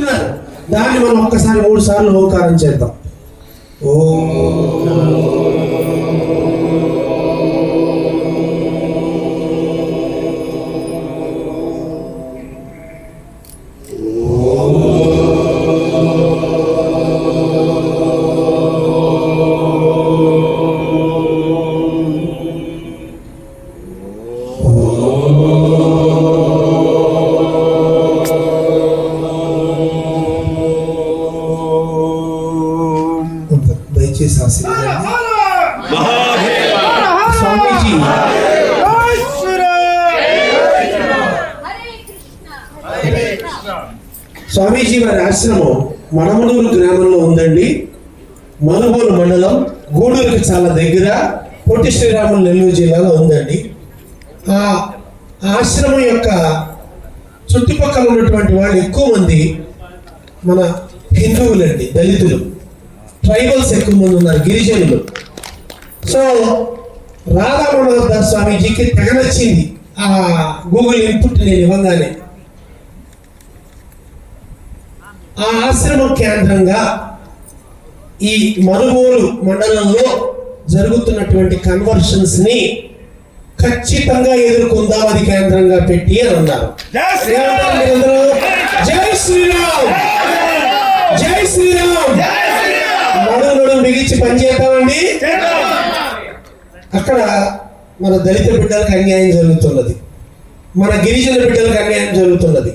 చెప్తున్నారు. దాన్ని మనం ఒక్కసారి మూడు సార్లు ఓంకారం చేద్దాం. ఓ దయచేసి స్వామీజీ. స్వామీజీ వారి ఆశ్రమం మణమనూరు గ్రామంలో ఉందండి. మనుగోలు మండలం గూడూరుకి చాలా దగ్గర పొట్టి శ్రీరాములు నెల్లూరు జిల్లాలో ఉందండి. ఆ ఆశ్రమం యొక్క చుట్టుపక్కల ఉన్నటువంటి వాళ్ళు ఎక్కువ మంది మన హిందువులండి దళితులు. ట్రైబల్స్ ఎక్కువ మంది ఉన్నారు గిరిజనులు. సో రాధా మనోహర్ దాస్ స్వామీజీకి తెగ నచ్చింది. ఆ గూగుల్ ఇన్పుట్ నేను ఇవ్వగానే. ఆ ఆశ్రమ కేంద్రంగా ఈ మనుగోలు మండలంలో జరుగుతున్నటువంటి కన్వర్షన్స్ని ఖచ్చితంగా ఎదుర్కొందాం అది కేంద్రంగా పెట్టి అని అన్నారు? జై శ్రీరామ్! బిగించి పనిచేద్దామండి అక్కడ మన దళిత బిడ్డలకు అన్యాయం జరుగుతున్నది. మన గిరిజన బిడ్డలకు అన్యాయం జరుగుతున్నది.